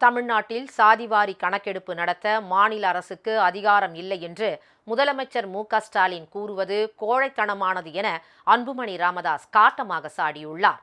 தமிழ்நாட்டில் சாதிவாரி கணக்கெடுப்பு நடத்த மாநில அரசுக்கு அதிகாரம் இல்லை என்று முதலமைச்சர் மு ஸ்டாலின் கூறுவது கோழைத்தனமானது என அன்புமணி ராமதாஸ் காட்டமாக சாடியுள்ளார்.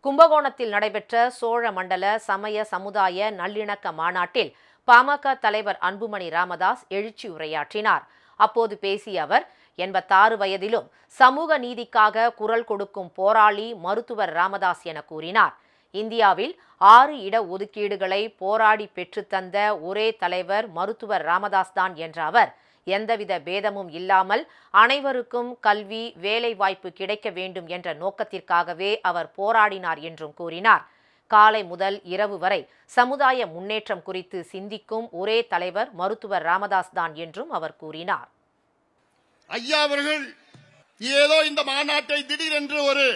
கும்பகோணத்தில் நடைபெற்ற சோழ மண்டல சமய சமுதாய நல்லிணக்க மாநாட்டில் பாமக தலைவர் அன்புமணி ராமதாஸ் எழுச்சி உரையாற்றினார். அப்போது பேசிய அவர் எண்பத்தாறு வயதிலும் சமூக நீதிக்காக குரல் கொடுக்கும் போராளி மருத்துவர் ராமதாஸ் என கூறினார். இந்தியாவில் ஆறு இட ஒதுக்கீடுகளை போராடி பெற்றுத்தந்த ஒரே தலைவர் மருத்துவர் ராமதாஸ் தான் என்ற அவர் எந்தவித பேதமும் இல்லாமல் அனைவருக்கும் கல்வி வேலைவாய்ப்பு கிடைக்க வேண்டும் என்ற நோக்கத்திற்காகவே அவர் போராடினார் என்றும் கூறினார். காலை முதல் இரவு வரை சமுதாய முன்னேற்றம் குறித்து சிந்திக்கும் ஒரே தலைவர் மருத்துவர் ராமதாஸ் தான் என்றும் அவர் கூறினார். ஐயா அவர்கள் ஏதோ இந்த மாநாட்டை திடீரென்று ஒரு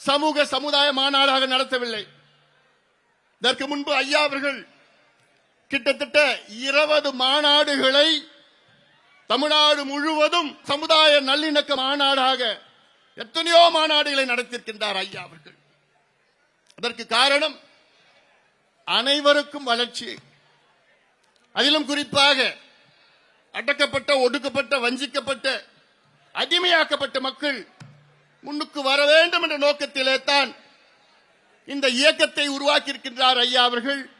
சமூக சமுதாய மாநாடாக நடத்தவில்லை. இதற்கு முன்பு ஐயா அவர்கள் கிட்டத்தட்ட இருபது மாநாடுகளை தமிழ்நாடு முழுவதும் சமுதாய நல்லிணக்க மாநாடாக எத்தனையோ மாநாடுகளை நடத்தியிருக்கின்றார் ஐயா அவர்கள். அதற்கு காரணம் அனைவருக்கும் வளர்ச்சி. அதிலும் குறிப்பாக அடக்கப்பட்ட ஒடுக்கப்பட்ட வஞ்சிக்கப்பட்ட அடிமையாக்கப்பட்ட மக்கள் முன்னுக்கு வர வேண்டும் என்ற நோக்கத்திலே தான் இந்த இயக்கத்தை உருவாக்கியிருக்கின்றார் ஐயா அவர்கள்.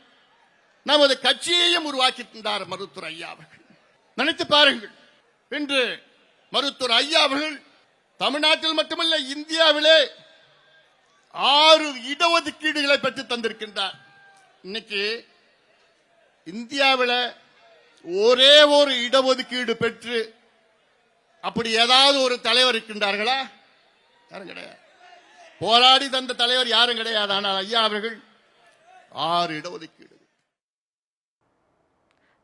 நமது கட்சியையும் உருவாக்கியிருக்கின்றார் மருத்துவர் ஐயா அவர்கள். நினைத்து பாருங்கள். இன்று மருத்துவர் ஐயா அவர்கள் தமிழ்நாட்டில் மட்டுமல்ல இந்தியாவிலே ஆறு இடஒதுக்கீடுகளை பெற்று தந்திருக்கின்றார். இன்னைக்கு இந்தியாவில் ஒரே ஒரு இடஒதுக்கீடு பெற்று அப்படி ஏதாவது ஒரு தலைவர் இருக்கின்றார்களா? யாரும் கிடையாது. போராடி தந்த தலைவர் யாரும் கிடையாது. ஆனால் ஐயா அவர்கள் ஆறு இடஒதுக்கீடு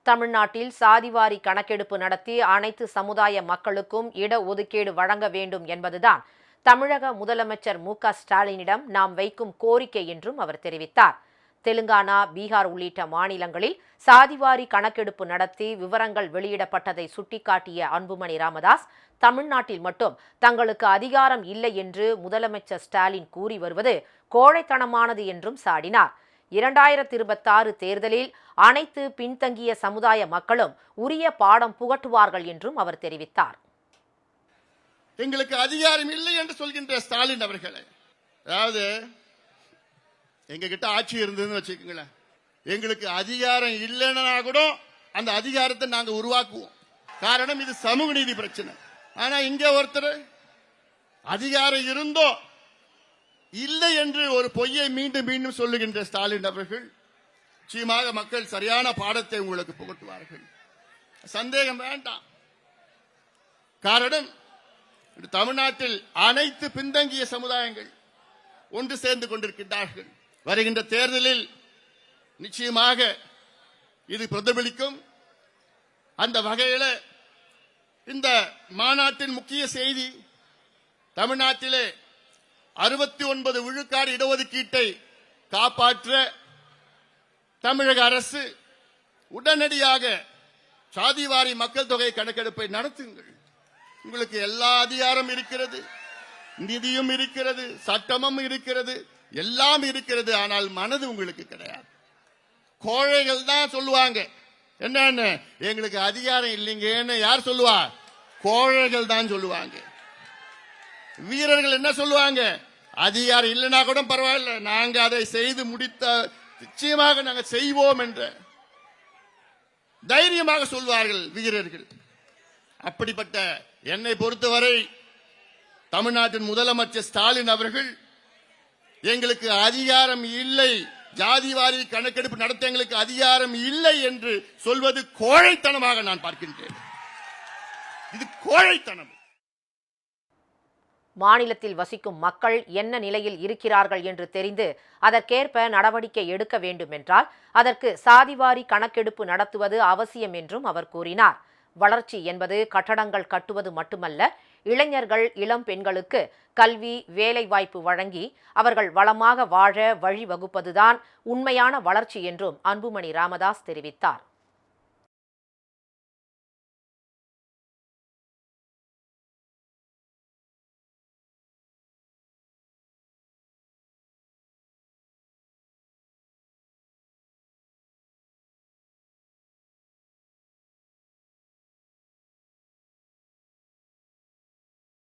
தமிழ்நாட்டில் சாதிவாரி கணக்கெடுப்பு நடத்தி அனைத்து சமுதாய மக்களுக்கும் இடஒதுக்கீடு வழங்க வேண்டும் என்பதுதான் தமிழக முதலமைச்சர் மு க ஸ்டாலினிடம் நாம் வைக்கும் கோரிக்கை என்றும் அவர் தெரிவித்தார். தெலுங்கானா பீகார் உள்ளிட்ட மாநிலங்களில் சாதிவாரி கணக்கெடுப்பு நடத்தி விவரங்கள் வெளியிடப்பட்டதை சுட்டிக்காட்டிய அன்புமணி ராமதாஸ் தமிழ்நாட்டில் மட்டும் தங்களுக்கு அதிகாரம் இல்லை என்று முதலமைச்சர் ஸ்டாலின் கூறி வருவது கோழைத்தனமானது என்றும் சாடினார். இரண்டாயிரத்தி இருபத்தாறு தேர்தலில் அனைத்து பின்தங்கிய சமுதாய மக்களும் உரிய பாடம் புகட்டுவார்கள் என்றும் அவர் தெரிவித்தார். எங்களுக்கு அதிகாரம் இல்லை என்று சொல்கின்ற ஸ்டாலின் அவர்களே அதாவது எங்க கிட்ட ஆட்சி இருந்ததுன்னு வச்சுக்கோங்களேன். எங்களுக்கு அதிகாரம் இல்லைன்னா கூட அந்த அதிகாரத்தை நாங்க உருவாக்குவோம். காரணம் இது சமூக நீதி பிரச்சனை. ஆனா இங்க ஒருத்தர் அதிகாரம் இருந்தோ இல்லை என்று ஒரு பொய்யை மீண்டும் மீண்டும் சொல்லுகின்ற ஸ்டாலின் அவர்கள் நிச்சயமாக மக்கள் சரியான பாடத்தை உங்களுக்கு புகட்டுவார்கள். சந்தேகம் வேண்டாம். காரணம் தமிழ்நாட்டில் அனைத்து பின்தங்கிய சமுதாயங்கள் ஒன்று சேர்ந்து கொண்டிருக்கின்றார்கள். வருகின்ற தேர்தலில் நிச்சயமாக இது பிரதிபலிக்கும். அந்த வகையில் இந்த மாநாட்டின் முக்கிய செய்தி தமிழ்நாட்டிலே அறுபத்தி ஒன்பது விழுக்காடு இடஒதுக்கீட்டை காப்பாற்ற தமிழக அரசு உடனடியாக சாதிவாரி மக்கள் தொகை கணக்கெடுப்பை நடத்துங்கள். உங்களுக்கு எல்லா அதிகாரம் இருக்கிறது. நிதியும் இருக்கிறது சட்டமும் இருக்கிறது எல்லாம் இருக்கிறது ஆனால் மனது உங்களுக்கு கிடையாது. கோழைகள் தான் சொல்லுவாங்க. என்னன்னு எங்களுக்கு அதிகாரம் இல்லைங்கன்னு யார் சொல்லுவா? கோழைகள் தான் சொல்லுவாங்க. வீரர்கள் என்ன சொல்லுவாங்க? அதிகாரம் இல்லைன்னா கூட பரவாயில்ல. நாங்க அதை செய்து முடித்த நிச்சயமாக நாங்க செய்வோம் என்ற தைரியமாக சொல்வார்கள் வீரர்கள். அப்படிப்பட்ட என்னை பொறுத்தவரை தமிழ்நாட்டின் முதலமைச்சர் ஸ்டாலின் அவர்கள் எங்களுக்கு அதிகாரம் இல்லை ஜாதிவாரி கணக்கெடுப்பு நடத்த எங்களுக்கு அதிகாரம் இல்லை என்று சொல்வது கோழைத்தனமாக நான் பார்க்கின்றேன். இது கோழைத்தனம். மாநிலத்தில் வசிக்கும் மக்கள் என்ன நிலையில் இருக்கிறார்கள் என்று தெரிந்து அதற்கேற்ப நடவடிக்கை எடுக்க வேண்டும் என்றால் அதற்கு சாதிவாரி கணக்கெடுப்பு நடத்துவது அவசியம் என்றும் அவர் கூறினார். வளர்ச்சி என்பது கட்டடங்கள் கட்டுவது மட்டுமல்ல இளைஞர்கள் இளம் பெண்களுக்கு கல்வி வேலைவாய்ப்பு வழங்கி அவர்கள் வளமாக வாழ வழிவகுப்பதுதான் உண்மையான வளர்ச்சி என்றும் அன்புமணி ராமதாஸ் தெரிவித்தார்.